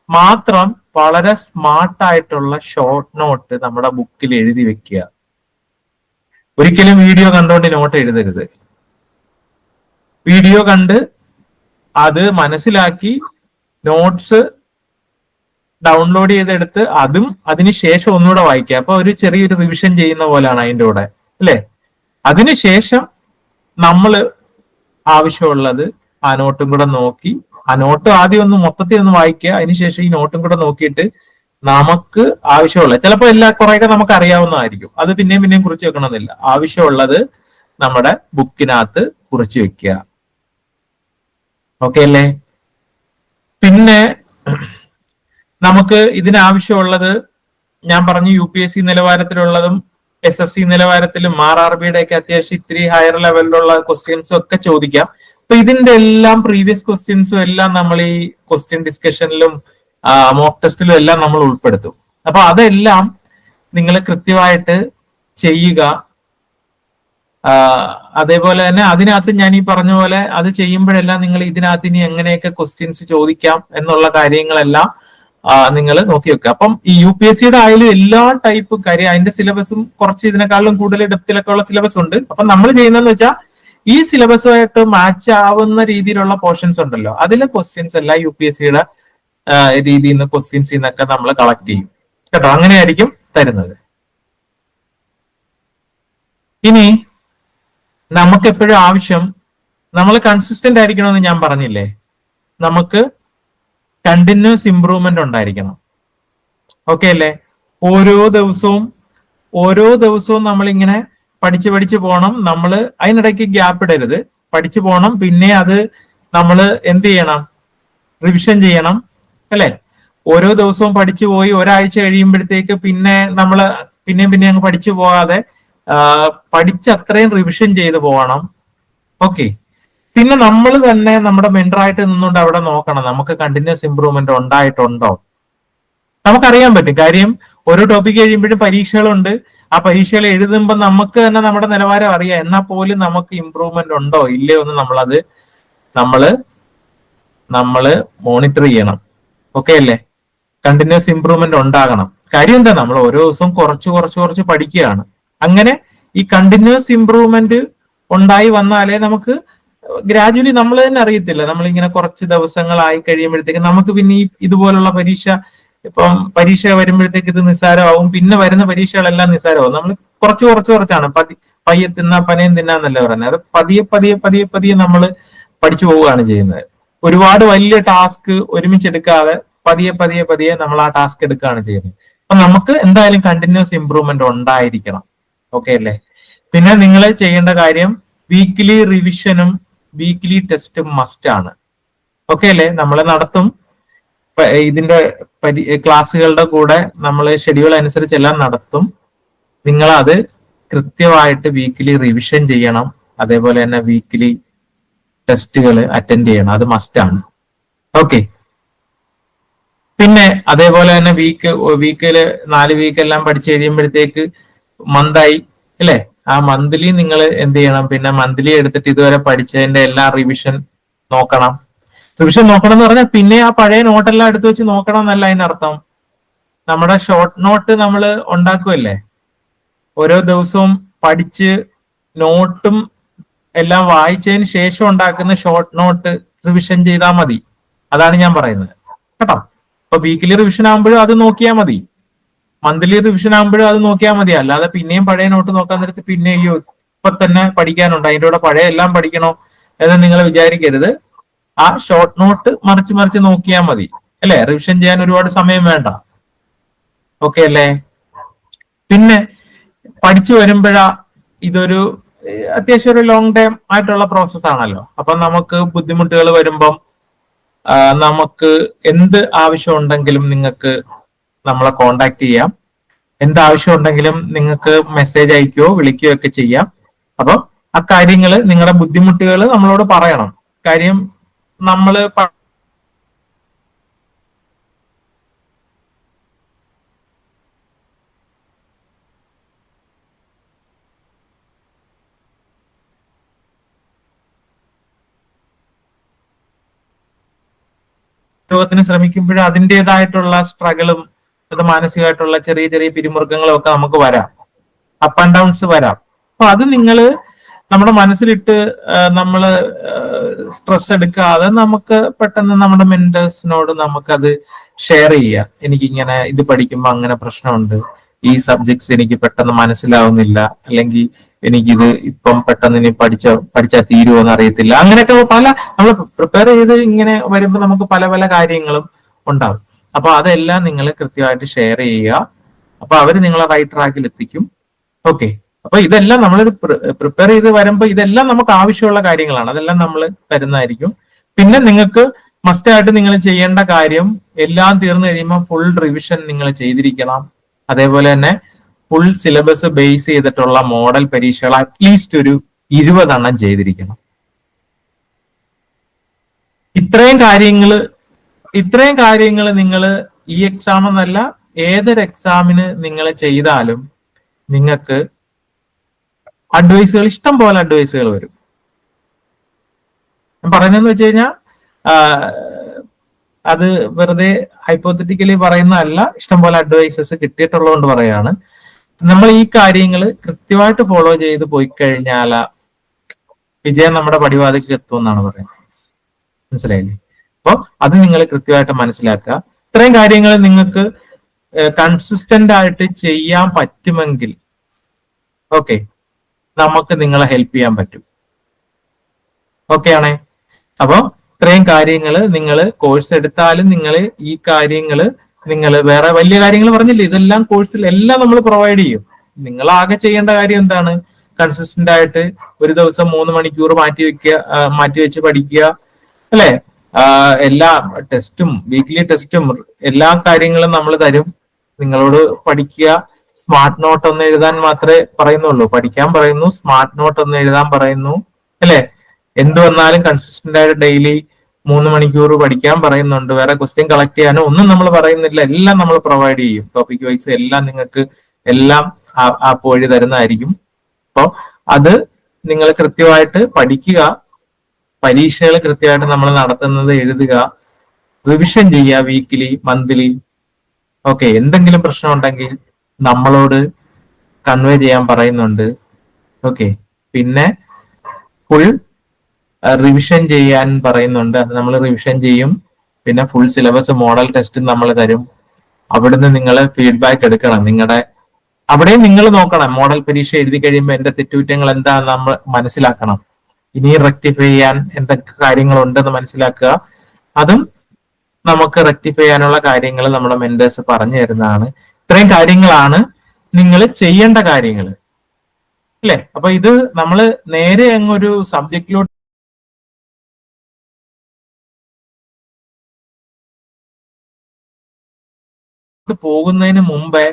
മാത്രം വളരെ സ്മാർട്ടായിട്ടുള്ള ഷോർട്ട് നോട്ട് നമ്മുടെ ബുക്കിൽ എഴുതി വെക്കുക. ഒരിക്കലും വീഡിയോ കണ്ടുകൊണ്ട് നോട്ട് എഴുതരുത്. വീഡിയോ കണ്ട് അത് മനസ്സിലാക്കി നോട്ട്സ് ഡൗൺലോഡ് ചെയ്തെടുത്ത് അതും അതിനുശേഷം ഒന്നുകൂടെ വായിക്കുക. അപ്പൊ ഒരു ചെറിയൊരു റിവിഷൻ ചെയ്യുന്ന പോലെയാണ് അതിന്റെ കൂടെ അല്ലെ? അതിനുശേഷം നമ്മൾ ആവശ്യമുള്ളത് ആ നോട്ടും കൂടെ നോക്കി ആ നോട്ട് ആദ്യം ഒന്ന് മൊത്തത്തിൽ ഒന്ന് വായിക്കുക. അതിനുശേഷം ഈ നോട്ടും കൂടെ നോക്കിയിട്ട് നമുക്ക് ആവശ്യമുള്ള ചിലപ്പോൾ എല്ലാ കുറെയൊക്കെ നമുക്ക് അറിയാവുന്നതായിരിക്കും അത് പിന്നെയും പിന്നെയും കുറിച്ച് വെക്കണമെന്നില്ല ആവശ്യമുള്ളത് നമ്മുടെ ബുക്കിനകത്ത് കുറിച്ച് വെക്കുക. ഓക്കെ അല്ലേ? പിന്നെ നമുക്ക് ഇതിനാവശ്യമുള്ളത് ഞാൻ പറഞ്ഞു യു പി എസ് സി നിലവാരത്തിലുള്ളതും എസ് എസ് സി നിലവാരത്തിലും ആർ ആർ ബിയുടെ ഒക്കെ അത്യാവശ്യം ഇത്തിരി ഹയർ ലെവലിലുള്ള ക്വസ്റ്റ്യൻസും ഒക്കെ ചോദിക്കാം. അപ്പൊ ഇതിന്റെ എല്ലാം പ്രീവിയസ് ക്വസ്റ്റ്യൻസും എല്ലാം നമ്മൾ ഈ ക്വസ്റ്റ്യൻ ഡിസ്കഷനിലും മോക്ക് ടെസ്റ്റിലും എല്ലാം നമ്മൾ ഉൾപ്പെടുത്തും. അപ്പൊ അതെല്ലാം നിങ്ങൾ കൃത്യമായിട്ട് ചെയ്യുക. അതേപോലെ തന്നെ അതിനകത്ത് ഞാൻ ഈ പറഞ്ഞ പോലെ അത് ചെയ്യുമ്പോഴെല്ലാം നിങ്ങൾ ഇതിനകത്ത് ഇനി എങ്ങനെയൊക്കെ ക്വസ്റ്റ്യൻസ് ചോദിക്കാം എന്നുള്ള കാര്യങ്ങളെല്ലാം നിങ്ങൾ നോക്കി വെക്കുക. അപ്പം ഈ യു പി എസ് സിയുടെ ആയാലും എല്ലാ ടൈപ്പ് കാര്യം അതിന്റെ സിലബസും കുറച്ച് ഇതിനേക്കാളും കൂടുതൽ ഡെപ്തിലൊക്കെ ഉള്ള സിലബസ് ഉണ്ട്. അപ്പൊ നമ്മൾ ചെയ്യുന്നതെന്ന് വെച്ചാൽ ഈ സിലബസുമായിട്ട് മാച്ച് ആവുന്ന രീതിയിലുള്ള പോർഷൻസ് ഉണ്ടല്ലോ. അതിലെ ക്വസ്റ്റ്യൻസ് എല്ലാം യു പി എസ് സിയുടെ രീതിയിൽ നിന്ന് ക്വസ്റ്റ്യൻസിൽ നിന്നൊക്കെ നമ്മൾ കളക്ട് ചെയ്യും. കേട്ടോ? അങ്ങനെയായിരിക്കും തരുന്നത്. ഇനി നമുക്ക് എപ്പോഴും ആവശ്യം നമ്മൾ കൺസിസ്റ്റന്റ് ആയിരിക്കണമെന്ന് ഞാൻ പറഞ്ഞില്ലേ? നമുക്ക് കണ്ടിന്യൂസ് ഇംപ്രൂവ്മെന്റ് ഉണ്ടായിരിക്കണം. ഓക്കെ അല്ലേ? ഓരോ ദിവസവും ഓരോ ദിവസവും നമ്മൾ ഇങ്ങനെ പഠിച്ച് പഠിച്ച് പോകണം നമ്മൾ അതിനിടയ്ക്ക് ഗ്യാപ്പ് ഇടരുത്. പഠിച്ചു പോകണം പിന്നെ അത് നമ്മൾ എന്ത് ചെയ്യണം? റിവിഷൻ ചെയ്യണം അല്ലെ? ഓരോ ദിവസവും പഠിച്ചു പോയി ഒരാഴ്ച കഴിയുമ്പോഴത്തേക്ക് പിന്നെ നമ്മൾ പിന്നെയും പിന്നെ അങ്ങ് പഠിച്ചു പോകാതെ പഠിച്ച് അത്രയും റിവിഷൻ ചെയ്ത് പോകണം. ഓക്കെ പിന്നെ നമ്മൾ തന്നെ നമ്മുടെ മെൻഡറായിട്ട് നിന്നുകൊണ്ട് അവിടെ നോക്കണം. നമുക്ക് കണ്ടിന്യൂസ് ഇമ്പ്രൂവ്മെന്റ് ഉണ്ടായിട്ടുണ്ടോ? നമുക്കറിയാൻ പറ്റും. കാര്യം ഓരോ ടോപ്പിക് കഴിയുമ്പോഴും പരീക്ഷകളുണ്ട്. ആ പരീക്ഷകൾ എഴുതുമ്പോൾ നമുക്ക് തന്നെ നമ്മുടെ നിലവാരം അറിയാം. എന്നാൽ പോലും നമുക്ക് ഇമ്പ്രൂവ്മെന്റ് ഉണ്ടോ? ഇല്ലയോ എന്ന് നമ്മളത് നമ്മൾ നമ്മൾ മോണിറ്റർ ചെയ്യണം. ഓക്കെ അല്ലേ? കണ്ടിന്യൂസ് ഇമ്പ്രൂവ്മെന്റ് ഉണ്ടാകണം. കാര്യം എന്താ? നമ്മൾ ഓരോ ദിവസവും കുറച്ച് കുറച്ച് കുറച്ച് പഠിക്കുകയാണ്. അങ്ങനെ ഈ കണ്ടിന്യൂസ് ഇമ്പ്രൂവ്മെന്റ് ഉണ്ടായി വന്നാലേ നമുക്ക് ഗ്രാജുവലി നമ്മൾ തന്നെ അറിയത്തില്ല. നമ്മളിങ്ങനെ കുറച്ച് ദിവസങ്ങളായി കഴിയുമ്പോഴത്തേക്ക് നമുക്ക് പിന്നെ ഈ ഇതുപോലുള്ള പരീക്ഷ ഇപ്പം പരീക്ഷ വരുമ്പോഴത്തേക്ക് ഇത് നിസ്സാരമാവും. പിന്നെ വരുന്ന പരീക്ഷകളെല്ലാം നിസ്സാരമാവും. നമ്മൾ കുറച്ച് കുറച്ച് കുറച്ചാണ്. പതി പയ്യെ തിന്നാ പനയും തിന്നാന്നല്ല പറയുന്നത്. അത് പതിയെ പതിയെ പതിയെ പതിയെ നമ്മൾ പഠിച്ചു പോവുകയാണ് ചെയ്യുന്നത്. ഒരുപാട് വലിയ ടാസ്ക് ഒരുമിച്ച് എടുക്കാതെ പതിയെ പതിയെ പതിയെ നമ്മൾ ആ ടാസ്ക് എടുക്കുകയാണ് ചെയ്യുന്നത്. അപ്പൊ നമുക്ക് എന്തായാലും കണ്ടിന്യൂസ് ഇമ്പ്രൂവ്മെന്റ് ഉണ്ടായിരിക്കണം. ഓക്കെ അല്ലേ? പിന്നെ നിങ്ങൾ ചെയ്യേണ്ട കാര്യം വീക്ക്ലി റിവിഷനും വീക്ക്ലി ടെസ്റ്റും മസ്റ്റ് ആണ്. ഓക്കെ അല്ലേ? നമ്മൾ നടത്തും. ഇതിന്റെ പരി- ക്ലാസ്സുകളുടെ കൂടെ നമ്മൾ ഷെഡ്യൂൾ അനുസരിച്ച് എല്ലാം നടത്തും. നിങ്ങൾ അത് കൃത്യമായിട്ട് വീക്കിലി റിവിഷൻ ചെയ്യണം. അതേപോലെ തന്നെ വീക്കിലി ടെസ്റ്റുകൾ അറ്റൻഡ് ചെയ്യണം. അത് മസ്റ്റ് ആണ്. ഓക്കെ പിന്നെ അതേപോലെ തന്നെ വീക്ക് വീക്കിൽ നാല് വീക്ക് എല്ലാം പഠിച്ചു കഴിയുമ്പോഴത്തേക്ക് മന്തായി അല്ലേ? ആ മന്ത്ലി നിങ്ങൾ എന്ത് ചെയ്യണം? പിന്നെ മന്ത്ലി എടുത്തിട്ട് ഇതുവരെ പഠിച്ചതിന്റെ എല്ലാ റിവിഷൻ നോക്കണം. റിവിഷൻ നോക്കണം എന്ന് പറഞ്ഞാൽ പിന്നെ ആ പഴയ നോട്ടെല്ലാം എടുത്തു വെച്ച് നോക്കണം എന്നല്ല അതിനർത്ഥം. നമ്മുടെ ഷോർട്ട് നോട്ട് നമ്മൾ ഉണ്ടാക്കുമല്ലേ ഓരോ ദിവസവും പഠിച്ച് നോട്ടും എല്ലാം വായിച്ചതിന് ശേഷം ഉണ്ടാക്കുന്ന ഷോർട്ട് നോട്ട് റിവിഷൻ ചെയ്താൽ മതി. അതാണ് ഞാൻ പറയുന്നത്. കേട്ടോ? അപ്പൊ വീക്കിലി റിവിഷൻ ആകുമ്പോഴും അത് നോക്കിയാൽ മതി. മന്ത്ലി റിവിഷൻ ആകുമ്പോഴും അത് നോക്കിയാൽ മതി. അല്ലാതെ പിന്നെയും പഴയ നോട്ട് നോക്കാൻ നേരത്ത് പിന്നെ ഈ ഇപ്പൊ തന്നെ പഠിക്കാനുണ്ട്. അതിന്റെ കൂടെ പഴയ എല്ലാം പഠിക്കണോ എന്ന് നിങ്ങൾ വിചാരിക്കരുത്. ആ ഷോർട്ട് നോട്ട് മറിച്ച് മറിച്ച് നോക്കിയാൽ മതി. അല്ലെ? റിവിഷൻ ചെയ്യാൻ ഒരുപാട് സമയം വേണ്ട. ഓക്കെ അല്ലേ? പിന്നെ പഠിച്ചു വരുമ്പോഴാ ഇതൊരു അത്യാവശ്യം ഒരു ലോങ് ടൈം ആയിട്ടുള്ള പ്രോസസ് ആണല്ലോ. അപ്പൊ നമുക്ക് ബുദ്ധിമുട്ടുകൾ വരുമ്പം നമുക്ക് എന്ത് ആവശ്യം ഉണ്ടെങ്കിലും നിങ്ങൾക്ക് നമ്മളെ കോണ്ടാക്ട് ചെയ്യാം. എന്ത് ആവശ്യം ഉണ്ടെങ്കിലും നിങ്ങൾക്ക് മെസ്സേജ് അയക്കുകയോ വിളിക്കുകയോ ഒക്കെ ചെയ്യാം. അപ്പം ആ നിങ്ങളുടെ ബുദ്ധിമുട്ടുകൾ നമ്മളോട് പറയണം. കാര്യം നമ്മൾ ത്തിന് ശ്രമിക്കുമ്പോൾ അതിന്റെതായിട്ടുള്ള സ്ട്രഗിളും അത് മാനസികമായിട്ടുള്ള ചെറിയ ചെറിയ പിരിമുറുക്കങ്ങളും ഒക്കെ നമുക്ക് വരാം. അപ്പ് ആൻഡ് ഡൗൺസ് വരാം. അപ്പൊ അത് നിങ്ങൾ നമ്മുടെ മനസ്സിലിട്ട് നമ്മൾ സ്ട്രെസ് എടുക്കാതെ നമുക്ക് പെട്ടെന്ന് നമ്മുടെ മെന്റേഴ്സിനോട് നമുക്കത് ഷെയർ ചെയ്യാം. എനിക്കിങ്ങനെ ഇത് പഠിക്കുമ്പോൾ അങ്ങനെ പ്രശ്നമുണ്ട്. ഈ സബ്ജക്ട്സ് എനിക്ക് പെട്ടെന്ന് മനസ്സിലാവുന്നില്ല. അല്ലെങ്കിൽ എനിക്കിത് ഇപ്പം പെട്ടെന്ന് ഇനി പഠിച്ച പഠിച്ചാൽ തീരുമോ അറിയത്തില്ല. അങ്ങനെയൊക്കെ പല നമ്മൾ പ്രിപ്പയർ ചെയ്ത് ഇങ്ങനെ വരുമ്പോൾ നമുക്ക് പല പല കാര്യങ്ങളും ഉണ്ടാവും. അപ്പൊ അതെല്ലാം നിങ്ങൾ കൃത്യമായിട്ട് ഷെയർ ചെയ്യുക. അപ്പൊ അവർ നിങ്ങളെ റൈറ്റ് ട്രാക്കിൽ എത്തിക്കും ഓക്കെ അപ്പൊ ഇതെല്ലാം നമ്മൾ പ്രിപ്പയർ ചെയ്ത് വരുമ്പോൾ ഇതെല്ലാം നമുക്ക് ആവശ്യമുള്ള കാര്യങ്ങളാണ്. അതെല്ലാം നമ്മൾ തരുന്നതായിരിക്കും. പിന്നെ നിങ്ങൾക്ക് മസ്റ്റ് ആയിട്ട് നിങ്ങൾ ചെയ്യേണ്ട കാര്യം എല്ലാം തീർന്നു കഴിയുമ്പോൾ ഫുൾ റിവിഷൻ നിങ്ങൾ ചെയ്തിരിക്കണം. അതേപോലെ തന്നെ ഫുൾ സിലബസ് ബേസ് ചെയ്തിട്ടുള്ള മോഡൽ പരീക്ഷകൾ അറ്റ്ലീസ്റ്റ് ഒരു ഇരുപതെണ്ണം ചെയ്തിരിക്കണം. ഇത്രയും കാര്യങ്ങൾ ഇത്രയും കാര്യങ്ങൾ നിങ്ങൾ ഈ എക്സാം എന്നല്ല ഏതൊരു എക്സാമിന് നിങ്ങൾ ചെയ്താലും നിങ്ങൾക്ക് അഡ്വൈസുകൾ ഇഷ്ടം പോലെ അഡ്വൈസുകൾ വരും. ഞാൻ പറയുന്നതെന്ന് വെച്ച് കഴിഞ്ഞാൽ അത് വെറുതെ ഹൈപ്പോത്തറ്റിക്കലി പറയുന്നതല്ല ഇഷ്ടംപോലെ അഡ്വൈസസ് കിട്ടിയിട്ടുള്ളതുകൊണ്ട് പറയാണ്. നമ്മൾ ഈ കാര്യങ്ങൾ കൃത്യമായിട്ട് ഫോളോ ചെയ്ത് പോയി കഴിഞ്ഞാൽ വിജയം നമ്മുടെ പടിവാതിക്ക് എത്തും എന്നാണ് പറയുന്നത്. മനസ്സിലായില്ലേ? അപ്പൊ അത് നിങ്ങൾ കൃത്യമായിട്ട് മനസ്സിലാക്കുക. ഇത്രയും കാര്യങ്ങൾ നിങ്ങൾക്ക് കൺസിസ്റ്റന്റ് ആയിട്ട് ചെയ്യാൻ പറ്റുമെങ്കിൽ ഓക്കെ നമുക്ക് നിങ്ങളെ ഹെൽപ്പ് ചെയ്യാൻ പറ്റും. ഓക്കെ ആണേ? അപ്പൊ ഇത്രയും കാര്യങ്ങൾ നിങ്ങൾ കോഴ്സ് എടുത്താലും നിങ്ങൾ ഈ കാര്യങ്ങൾ നിങ്ങൾ വേറെ വലിയ കാര്യങ്ങൾ പറഞ്ഞില്ലേ? ഇതെല്ലാം കോഴ്സിൽ എല്ലാം നമ്മൾ പ്രൊവൈഡ് ചെയ്യും. നിങ്ങൾ ആകെ ചെയ്യേണ്ട കാര്യം എന്താണ്? കൺസിസ്റ്റന്റ് ആയിട്ട് ഒരു ദിവസം മൂന്ന് മണിക്കൂർ മാറ്റി വെക്കുക മാറ്റി വെച്ച് പഠിക്കുക അല്ലെ? എല്ലാ ടെസ്റ്റും വീക്ക്ലി ടെസ്റ്റും എല്ലാ കാര്യങ്ങളും നമ്മൾ തരും. നിങ്ങളോട് പഠിക്കുക സ്മാർട്ട് നോട്ട് ഒന്ന് എഴുതാൻ മാത്രമേ പറയുന്നുള്ളൂ. പഠിക്കാൻ പറയുന്നു സ്മാർട്ട് നോട്ട് ഒന്ന് എഴുതാൻ പറയുന്നു അല്ലെ? എന്ത് വന്നാലും കൺസിസ്റ്റന്റ് ആയിട്ട് ഡെയിലി മൂന്ന് മണിക്കൂർ പഠിക്കാൻ പറയുന്നുണ്ട്. വേറെ ക്വസ്റ്റ്യൻ കളക്ട് ചെയ്യാനോ ഒന്നും നമ്മൾ പറയുന്നില്ല. എല്ലാം നമ്മൾ പ്രൊവൈഡ് ചെയ്യും. ടോപ്പിക് വൈസ് എല്ലാം നിങ്ങൾക്ക് എല്ലാം ആപ്പ് വഴി തരുന്നതായിരിക്കും. അപ്പോൾ അത് നിങ്ങൾ കൃത്യമായിട്ട് പഠിക്കുക. പരീക്ഷകൾ കൃത്യമായിട്ട് നമ്മൾ നടത്തുന്നത് എഴുതുക. റിവിഷൻ ചെയ്യുക വീക്കിലി മന്ത്ലി ഓക്കെ എന്തെങ്കിലും പ്രശ്നം ഉണ്ടെങ്കിൽ നമ്മളോട് കൺവേ ചെയ്യാൻ പറയുന്നുണ്ട്. ഓക്കെ പിന്നെ ഫുൾ റിവിഷൻ ചെയ്യാൻ പറയുന്നുണ്ട്. അത് നമ്മൾ റിവിഷൻ ചെയ്യും. പിന്നെ ഫുൾ സിലബസ് മോഡൽ ടെസ്റ്റ് നമ്മൾ തരും. അവിടുന്ന് നിങ്ങൾ ഫീഡ്ബാക്ക് എടുക്കണം. നിങ്ങളുടെ അവിടെയും നിങ്ങൾ നോക്കണം. മോഡൽ പരീക്ഷ എഴുതി കഴിയുമ്പോൾ എന്റെ തെറ്റുകുറ്റങ്ങൾ എന്താണെന്ന് നമ്മൾ മനസ്സിലാക്കണം. ഇനി റെക്ടിഫൈ ചെയ്യാൻ എന്തൊക്കെ കാര്യങ്ങളുണ്ടെന്ന് മനസ്സിലാക്കുക. അതും നമുക്ക് റെക്ടിഫൈ ചെയ്യാനുള്ള കാര്യങ്ങൾ നമ്മുടെ മെന്റേഴ്സ് പറഞ്ഞു തരുന്നതാണ്. ഇത്രയും കാര്യങ്ങളാണ് നിങ്ങൾ ചെയ്യേണ്ട കാര്യങ്ങൾ അല്ലെ? അപ്പൊ ഇത് നമ്മൾ നേരെ അങ്ങൊരു സബ്ജക്റ്റിലോട്ട് പോകുന്നതിന് മുമ്പേ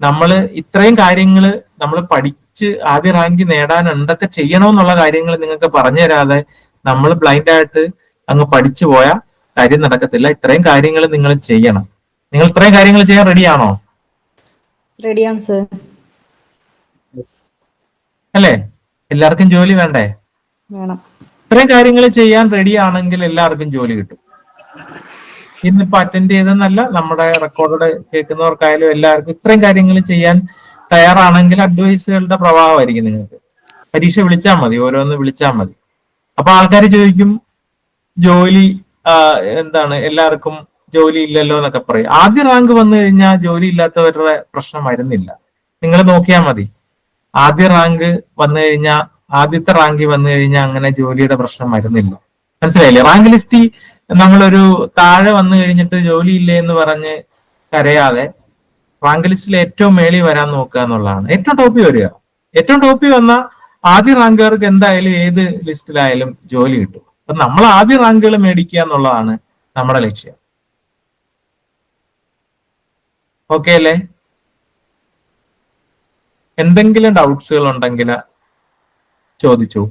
നമ്മൾ ഇത്രയും കാര്യങ്ങൾ നമ്മൾ പഠിച്ച് ആദ്യ റാങ്ക് നേടാൻ എന്തൊക്കെ ചെയ്യണമെന്നുള്ള കാര്യങ്ങൾ നിങ്ങൾക്ക് പറഞ്ഞു തരാതെ നമ്മൾ ബ്ലൈൻഡ് ആയിട്ട് അങ്ങ് പഠിച്ചു പോയാൽ കാര്യം നടക്കത്തില്ല. ഇത്രയും കാര്യങ്ങൾ നിങ്ങൾ ചെയ്യണം. നിങ്ങൾ ഇത്രയും കാര്യങ്ങൾ ചെയ്യാൻ റെഡിയാണോ റെഡിയാണ് സർ അല്ലേ? എല്ലാവർക്കും ജോലി വേണ്ടേ? വേണം. ഇത്രയും കാര്യങ്ങൾ ചെയ്യാൻ റെഡി ആണെങ്കിൽ എല്ലാവർക്കും ജോലി കിട്ടും. ഇന്നിപ്പോ അറ്റൻഡ് ചെയ്തെന്നല്ല നമ്മുടെ റെക്കോർഡ് കേൾക്കുന്നവർക്കായാലും എല്ലാവർക്കും ഇത്രയും കാര്യങ്ങൾ ചെയ്യാൻ തയ്യാറാണെങ്കിൽ അഡ്വൈസുകളുടെ പ്രഭാവമായിരിക്കും നിങ്ങൾക്ക്. പരീക്ഷ വിളിച്ചാൽ മതി ഓരോന്ന് വിളിച്ചാൽ മതി. അപ്പൊ ആൾക്കാർ ചോദിക്കും ജോലി എന്താണ്? എല്ലാവർക്കും ജോലി ഇല്ലല്ലോ എന്നൊക്കെ പറയും. ആദ്യ റാങ്ക് വന്നു കഴിഞ്ഞാൽ ജോലി ഇല്ലാത്തവരുടെ പ്രശ്നം വരുന്നില്ല. നിങ്ങൾ നോക്കിയാൽ മതി. ആദ്യ റാങ്ക് വന്നു കഴിഞ്ഞാൽ ആദ്യത്തെ റാങ്കിൽ വന്നു കഴിഞ്ഞാൽ അങ്ങനെ ജോലിയുടെ പ്രശ്നം വരുന്നില്ല. മനസ്സിലായില്ലേ? റാങ്ക് ലിസ്റ്റിൽ നമ്മളൊരു താഴെ വന്നു കഴിഞ്ഞിട്ട് ജോലി ഇല്ലേ എന്ന് പറഞ്ഞ് കരയാതെ റാങ്ക് ലിസ്റ്റിൽ ഏറ്റവും മേളിൽ വരാൻ നോക്കുക എന്നുള്ളതാണ്. ഏറ്റവും ടോപ്പി വരിക. ഏറ്റവും ടോപ്പി വന്ന ആദ്യ റാങ്കുകാർക്ക് എന്തായാലും ഏത് ലിസ്റ്റിലായാലും ജോലി കിട്ടും. അപ്പൊ നമ്മൾ ആദ്യ റാങ്കുകൾ മേടിക്കുക എന്നുള്ളതാണ് നമ്മുടെ ലക്ഷ്യം. ഓക്കെ അല്ലേ? എന്തെങ്കിലും ഡൗട്ട്സുകൾ ഉണ്ടെങ്കിൽ ചോദിച്ചു.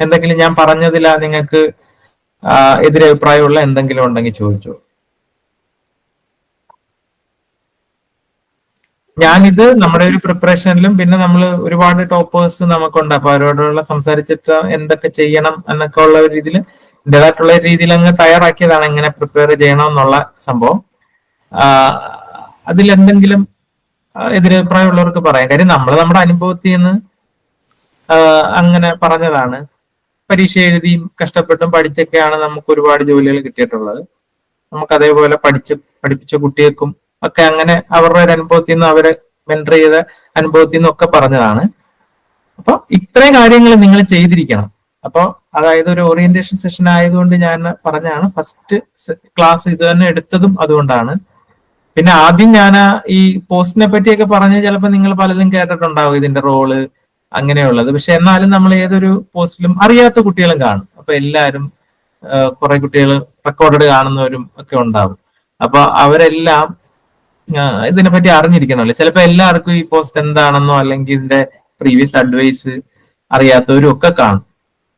എന്തെങ്കിലും ഞാൻ പറഞ്ഞതില നിങ്ങൾക്ക് എതിരഭിപ്രായമുള്ള എന്തെങ്കിലും ഉണ്ടെങ്കിൽ ചോദിച്ചു. ഞാനിത് നമ്മുടെ ഒരു പ്രിപ്പറേഷനിലും പിന്നെ നമ്മൾ ഒരുപാട് ടോപ്പേഴ്സ് നമുക്കുണ്ട്. അപ്പൊ അവരോടുള്ള സംസാരിച്ചിട്ട് എന്തൊക്കെ ചെയ്യണം എന്നൊക്കെ ഉള്ള ഒരു രീതിയിൽ എന്റേതായിട്ടുള്ള രീതിയിൽ അങ്ങ് തയ്യാറാക്കിയതാണ് എങ്ങനെ പ്രിപ്പയർ ചെയ്യണം എന്നുള്ള സംഭവം അതിൽ എതിരഭിപ്രായം എതിരഭിപ്രായമുള്ളവർക്ക് പറയാം. കാര്യം നമ്മൾ നമ്മുടെ അനുഭവത്തിൽ നിന്ന് അങ്ങനെ പറഞ്ഞതാണ്. പരീക്ഷ എഴുതിയും കഷ്ടപ്പെട്ടും പഠിച്ചൊക്കെയാണ് നമുക്ക് ഒരുപാട് ജോലികൾ കിട്ടിയിട്ടുള്ളത്. നമുക്ക് അതേപോലെ പഠിച്ച് പഠിപ്പിച്ച കുട്ടികൾക്കും ഒക്കെ അങ്ങനെ അവരുടെ ഒരു അനുഭവത്തിൽ നിന്ന് അവരെ മെന്റർ ചെയ്ത അനുഭവത്തിൽ നിന്നൊക്കെ പറഞ്ഞതാണ്. അപ്പൊ ഇത്രയും കാര്യങ്ങൾ നിങ്ങൾ ചെയ്തിരിക്കണം. അപ്പൊ അതായത് ഒരു ഓറിയന്റേഷൻ സെഷൻ ആയതുകൊണ്ട് ഞാൻ പറഞ്ഞാണ് ഫസ്റ്റ് ക്ലാസ് ഇത് തന്നെ എടുത്തതും അതുകൊണ്ടാണ്. പിന്നെ ആദ്യം ഞാൻ ഈ പോസ്റ്റിനെ പറ്റിയൊക്കെ പറഞ്ഞ് ചിലപ്പോൾ നിങ്ങൾ പലരും കേട്ടിട്ടുണ്ടാവും ഇതിന്റെ റോൾ അങ്ങനെയുള്ളത്. പക്ഷെ എന്നാലും നമ്മൾ ഏതൊരു പോസ്റ്റിലും അറിയാത്ത കുട്ടികളും കാണും. അപ്പൊ എല്ലാവരും കുറെ കുട്ടികൾ റെക്കോർഡ് കാണുന്നവരും ഒക്കെ ഉണ്ടാവും. അപ്പൊ അവരെല്ലാം ഇതിനെ പറ്റി അറിഞ്ഞിരിക്കണമല്ലോ. ചിലപ്പോ എല്ലാവർക്കും ഈ പോസ്റ്റ് എന്താണെന്നോ അല്ലെങ്കിൽ ഇതിന്റെ പ്രീവിയസ് അഡ്വൈസ് അറിയാത്തവരും ഒക്കെ കാണും.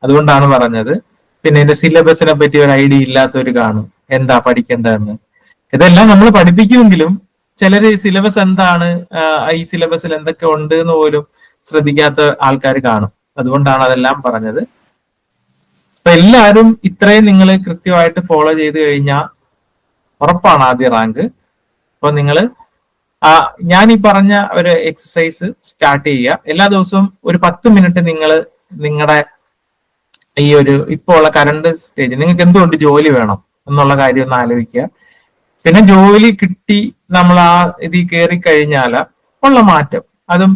അതുകൊണ്ടാണ് പറഞ്ഞത്. പിന്നെ എന്റെ സിലബസിനെ പറ്റി ഒരു ഐഡിയ ഇല്ലാത്തവർ കാണും. എന്താ പഠിക്കേണ്ടതെന്ന്. ഇതെല്ലാം നമ്മൾ പഠിപ്പിക്കുമെങ്കിലും ചിലര് സിലബസ് എന്താണ് ഈ സിലബസിൽ എന്തൊക്കെ ഉണ്ട് എന്ന് പോലും ശ്രദ്ധിക്കാത്ത ആൾക്കാർ കാണും. അതുകൊണ്ടാണ് അതെല്ലാം പറഞ്ഞത്. അപ്പൊ എല്ലാവരും ഇത്രയും നിങ്ങൾ കൃത്യമായിട്ട് ഫോളോ ചെയ്ത് കഴിഞ്ഞാൽ ഉറപ്പാണ് ആദ്യ റാങ്ക് അപ്പൊ നിങ്ങൾ ഞാൻ ഈ പറഞ്ഞ ഒരു എക്സസൈസ് സ്റ്റാർട്ട് ചെയ്യുക. എല്ലാ ദിവസവും ഒരു പത്ത് മിനിറ്റ് നിങ്ങൾ നിങ്ങളുടെ ഈ ഒരു ഇപ്പോൾ ഉള്ള കറണ്ട് സ്റ്റേജ് നിങ്ങൾക്ക് എന്തുകൊണ്ട് ജോലി വേണം എന്നുള്ള കാര്യം ഒന്ന് ആലോചിക്കുക. പിന്നെ ജോലി കിട്ടി നമ്മൾ ആ ഇതിൽ കയറി കഴിഞ്ഞാൽ ഉള്ള മാറ്റം. അതും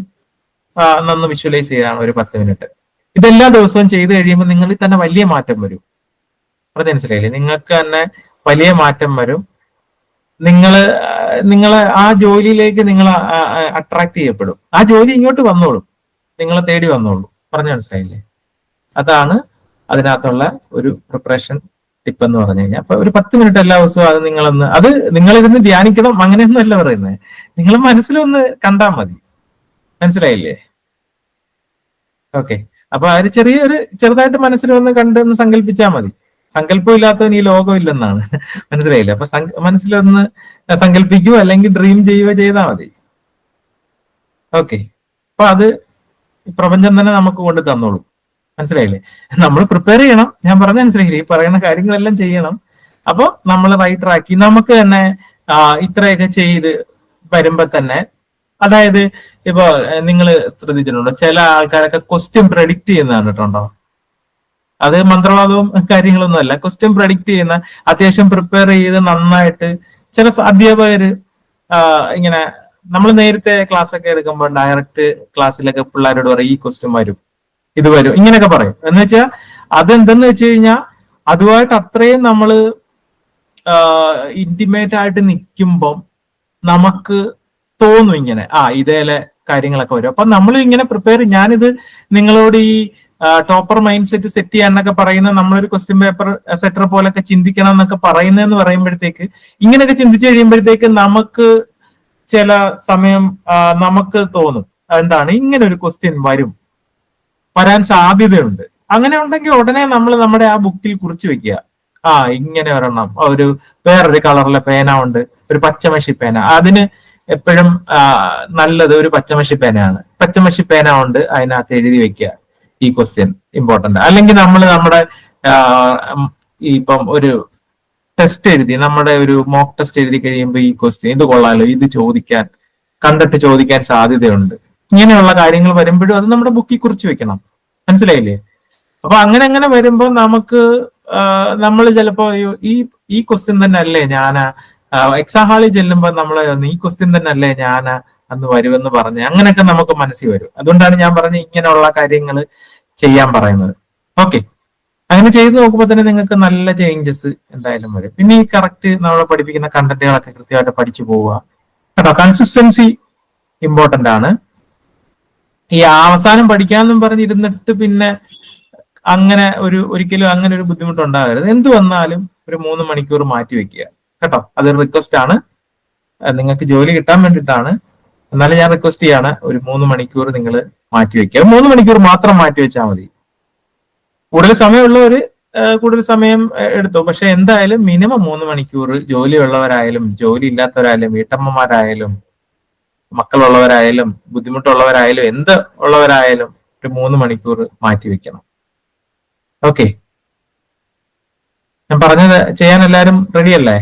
നന്ന് വിഷ്വലൈസ് ചെയ്യാണ് ഒരു പത്ത് മിനിറ്റ് ഇതെല്ലാ ദിവസവും ചെയ്ത് കഴിയുമ്പോൾ നിങ്ങളിൽ തന്നെ വലിയ മാറ്റം വരും. അത് മനസ്സിലായില്ലേ? നിങ്ങൾക്ക് തന്നെ വലിയ മാറ്റം വരും. നിങ്ങൾ നിങ്ങൾ ആ ജോലിയിലേക്ക് നിങ്ങൾ അട്രാക്ട് ചെയ്യപ്പെടും. ആ ജോലി ഇങ്ങോട്ട് വന്നോളും. നിങ്ങളെ തേടി വന്നോളൂ. പറഞ്ഞു മനസ്സിലായില്ലേ? അതാണ് അതിനകത്തുള്ള ഒരു പ്രിപ്പറേഷൻ ടിപ്പ് എന്ന് പറഞ്ഞു കഴിഞ്ഞാൽ അപ്പൊ ഒരു പത്ത് മിനിറ്റ് എല്ലാ ദിവസവും അത് നിങ്ങളൊന്ന് അത് നിങ്ങളിരുന്ന് ധ്യാനിക്കണം അങ്ങനെയൊന്നും അല്ല പറയുന്നത് നിങ്ങൾ മനസ്സിലൊന്ന് കണ്ടാൽ മതി. മനസ്സിലായില്ലേ? ഓക്കെ അപ്പൊ ആ ഒരു ചെറിയൊരു ചെറുതായിട്ട് മനസ്സിലൊന്ന് കണ്ട് ഒന്ന് സങ്കല്പിച്ചാൽ മതി. സങ്കല്പം ഇല്ലാത്തവന് ഈ ലോകം ഇല്ലെന്നാണ്. മനസ്സിലായില്ലേ? അപ്പൊ മനസ്സിലൊന്ന് സങ്കല്പിക്കുകയോ അല്ലെങ്കിൽ ഡ്രീം ചെയ്യുകയോ ചെയ്താൽ മതി. ഓക്കെ അപ്പൊ അത് പ്രപഞ്ചം തന്നെ നമുക്ക് കൊണ്ട് തന്നോളൂ. മനസ്സിലായില്ലേ? നമ്മൾ പ്രിപ്പയർ ചെയ്യണം. ഞാൻ പറഞ്ഞ മനസ്സിലായില്ലേ? ഈ പറയുന്ന കാര്യങ്ങളെല്ലാം ചെയ്യണം. അപ്പോൾ നമ്മൾ റൈറ്റ് ട്രാക്കി നമുക്ക് തന്നെ ഇത്രയൊക്കെ ചെയ്ത് വരുമ്പോ തന്നെ അതായത് ഇപ്പൊ നിങ്ങൾ ശ്രദ്ധിച്ചിട്ടുണ്ടോ? ചില ആൾക്കാരൊക്കെ ക്വസ്റ്റ്യൻ പ്രഡിക്റ്റ് ചെയ്യുന്ന കണ്ടിട്ടുണ്ടോ? അത് മന്ത്രവാദവും കാര്യങ്ങളൊന്നും അല്ല. ക്വസ്റ്റ്യൻ പ്രഡിക്റ്റ് ചെയ്യുന്ന അത്യാവശ്യം പ്രിപ്പയർ ചെയ്ത് നന്നായിട്ട് ചില അധ്യാപകര് ഇങ്ങനെ നമ്മൾ നേരത്തെ ക്ലാസ് ഒക്കെ എടുക്കുമ്പോൾ ഡയറക്റ്റ് ക്ലാസ്സിലൊക്കെ പിള്ളേരോട് പറയും ഈ ക്വസ്റ്റ്യൻ വരും. ഇത് വരും. ഇങ്ങനെയൊക്കെ പറയും. എന്ന് വെച്ചാൽ അതെന്തെന്ന് വെച്ച് കഴിഞ്ഞാൽ അതുമായിട്ട് അത്രയും നമ്മൾ ഇന്റിമേറ്റ് ആയിട്ട് നിൽക്കുമ്പം നമുക്ക് തോന്നും ഇങ്ങനെ. ആ ഇതേലെ കാര്യങ്ങളൊക്കെ വരും. അപ്പൊ നമ്മൾ ഇങ്ങനെ പ്രിപ്പയർ ഞാനിത് നിങ്ങളോട് ഈ ടോപ്പർ മൈൻഡ് സെറ്റ് സെറ്റ് ചെയ്യാനൊക്കെ പറയുന്ന നമ്മളൊരു ക്വസ്റ്റ്യൻ പേപ്പർ സെറ്റർ പോലൊക്കെ ചിന്തിക്കണം എന്നൊക്കെ പറയുന്നതെന്ന് പറയുമ്പോഴത്തേക്ക് ഇങ്ങനെയൊക്കെ ചിന്തിച്ചു കഴിയുമ്പോഴത്തേക്ക് നമുക്ക് ചില സമയം നമുക്ക് തോന്നും. എന്താണ് ഇങ്ങനെ ഒരു ക്വസ്റ്റ്യൻ വരും. വരാൻ സാധ്യതയുണ്ട്. അങ്ങനെ ഉണ്ടെങ്കിൽ ഉടനെ നമ്മൾ നമ്മുടെ ആ ബുക്കിൽ കുറിച്ച് വെക്കുക. ആ ഇങ്ങനെ ഒരെണ്ണം. ഒരു വേറൊരു കളറിലെ പേന ഉണ്ട്. ഒരു പച്ചമഷി പേന. അതിന് എപ്പോഴും നല്ലത് ഒരു പച്ചമഷി പേനയാണ്. പച്ചമഷി പേന ഉണ്ട് അതിനകത്ത് എഴുതി വെക്കുക. ഈ ക്വസ്റ്റ്യൻ ഇമ്പോർട്ടന്റ് അല്ലെങ്കിൽ നമ്മൾ നമ്മുടെ ഇപ്പം ഒരു ടെസ്റ്റ് എഴുതി നമ്മുടെ ഒരു മോക്ക് ടെസ്റ്റ് എഴുതി കഴിയുമ്പോൾ ഈ ക്വസ്റ്റ്യൻ ഇത് കൊള്ളാലോ ഇത് ചോദിക്കാൻ കണ്ടിട്ട് ചോദിക്കാൻ സാധ്യതയുണ്ട്. ഇങ്ങനെയുള്ള കാര്യങ്ങൾ വരുമ്പോഴും അത് നമ്മുടെ ബുക്കിൽ കുറിച്ച് വെക്കണം. മനസ്സിലായില്ലേ? അപ്പൊ അങ്ങനെ അങ്ങനെ വരുമ്പോൾ നമുക്ക് നമ്മൾ ചിലപ്പോ ഈ- ഈ ഈ ക്വസ്റ്റ്യൻ തന്നെ അല്ലേ ഞാൻ എക്സാം ഹാളിൽ ചെല്ലുമ്പോൾ നമ്മൾ ഈ ക്വസ്റ്റ്യൻ തന്നെ അല്ലേ ഞാൻ അന്ന് വരുമെന്ന് പറഞ്ഞ്. അങ്ങനെയൊക്കെ നമുക്ക് മനസ്സിൽ വരും. അതുകൊണ്ടാണ് ഞാൻ പറഞ്ഞ ഇങ്ങനെയുള്ള കാര്യങ്ങൾ ചെയ്യാൻ പറയുന്നത്. ഓക്കെ. അങ്ങനെ ചെയ്ത് നോക്കുമ്പോൾ തന്നെ നിങ്ങൾക്ക് നല്ല ചേഞ്ചസ് എന്തായാലും വരും. പിന്നെ ഈ കറക്റ്റ് നമ്മൾ പഠിപ്പിക്കുന്ന കണ്ടന്റുകളൊക്കെ കൃത്യമായിട്ട് പഠിച്ചു പോവുക. കേട്ടോ കൺസിസ്റ്റൻസി ഇമ്പോർട്ടന്റ് ആണ്. ഈ അവസാനം പഠിക്കാമെന്നും പറഞ്ഞിരുന്നിട്ട് പിന്നെ അങ്ങനെ ഒരു ഒരിക്കലും അങ്ങനെ ഒരു ബുദ്ധിമുട്ട് ഉണ്ടാകരുത് എന്ത് വന്നാലും ഒരു മൂന്ന് മണിക്കൂർ മാറ്റി വെക്കുക. കേട്ടോ? അതൊരു റിക്വസ്റ്റ് ആണ്. നിങ്ങൾക്ക് ജോലി കിട്ടാൻ വേണ്ടിയിട്ടാണ്. എന്നാലും ഞാൻ റിക്വസ്റ്റ് ചെയ്യാണ് ഒരു മൂന്ന് മണിക്കൂർ നിങ്ങൾ മാറ്റി വെക്കുക. മൂന്ന് മണിക്കൂർ മാത്രം മാറ്റി വെച്ചാൽ മതി. കൂടുതൽ സമയമുള്ളവർ കൂടുതൽ സമയം എടുത്തു. പക്ഷെ എന്തായാലും മിനിമം മൂന്ന് മണിക്കൂർ ജോലിയുള്ളവരായാലും ജോലി ഇല്ലാത്തവരായാലും വീട്ടമ്മമാരായാലും മക്കളുള്ളവരായാലും ബുദ്ധിമുട്ടുള്ളവരായാലും എന്ത് ഉള്ളവരായാലും ഒരു മൂന്ന് മണിക്കൂർ മാറ്റി വെക്കണം. ഓക്കെ ഞാൻ പറഞ്ഞത് ചെയ്യാൻ എല്ലാവരും റെഡി അല്ലേ?